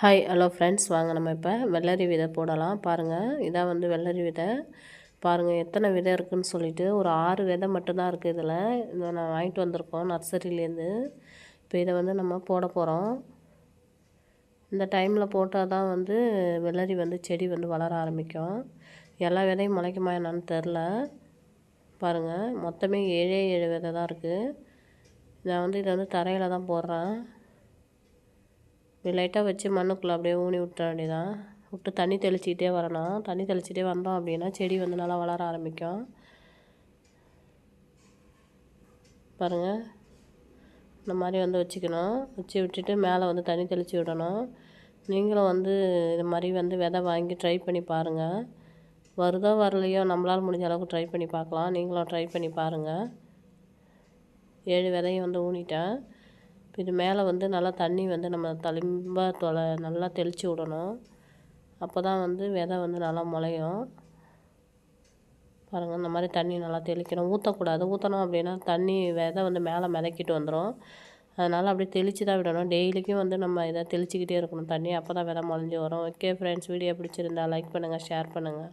Hi hello friends வாங்க நம்ம இப்போ வெள்ளரி விதை போடலாம். பாருங்கள் இதான் வந்து வெள்ளரி விதை. பாருங்கள் எத்தனை விதை இருக்குதுன்னு சொல்லிட்டு ஒரு ஆறு விதை மட்டும்தான் இருக்குது இதில். இதை நான் வாங்கிட்டு வந்திருக்கோம் நர்சரிலேருந்து இப்போ இதை வந்து நம்ம போட போகிறோம் இந்த டைமில் போட்டால் தான் வந்து வெள்ளரி வந்து செடி வந்து வளர ஆரம்பிக்கும். எல்லா விதையும் முளைக்குமா என்னான்னு தெரில பாருங்கள் மொத்தமே ஏழே ஏழு விதை தான் இருக்குது நான் வந்து இதை வந்து தரையில் தான் போடுறேன். இப்படி லைட்டாக வச்சு மண்ணுக்குள்ளே அப்படியே ஊனி விட்டுற வேண்டியதான் விட்டு தண்ணி தெளிச்சிக்கிட்டே வரணும். தண்ணி தெளிச்சிட்டே வந்தோம் அப்படின்னா செடி வந்து நல்லா வளர ஆரம்பிக்கும். பாருங்கள் இந்த மாதிரி வந்து வச்சுக்கணும். வச்சு விட்டுட்டு மேலே வந்து தண்ணி தெளித்து விடணும். நீங்களும் வந்து இது மாதிரி வந்து விதை வாங்கி ட்ரை பண்ணி பாருங்கள் வருதோ வரலையோ நம்மளால் முடிஞ்ச அளவுக்கு ட்ரை பண்ணி பார்க்கலாம். நீங்களும் ட்ரை பண்ணி பாருங்கள் ஏழு விதையும் வந்து ஊனிட்டேன். இது மேலே வந்து நல்லா தண்ணி வந்து நம்ம தளிம்ப தொலை நல்லா தெளித்து விடணும். அப்போ தான் வந்து விதை வந்து நல்லா முளையும். பாருங்கள் இந்த மாதிரி தண்ணி நல்லா தெளிக்கணும். ஊற்றக்கூடாது ஊற்றணும் அப்படின்னா தண்ணி விதை வந்து மேலே மிதக்கிட்டு வந்துடும் அதனால் அப்படியே தெளித்து தான் விடணும். டெய்லிக்கும் வந்து நம்ம இதை தெளிச்சிக்கிட்டே இருக்கணும். தண்ணி அப்போ தான் விதை முளைஞ்சி வரும். ஓகே ஃப்ரெண்ட்ஸ் வீடியோ பிடிச்சிருந்தா லைக் பண்ணுங்கள் ஷேர் பண்ணுங்கள்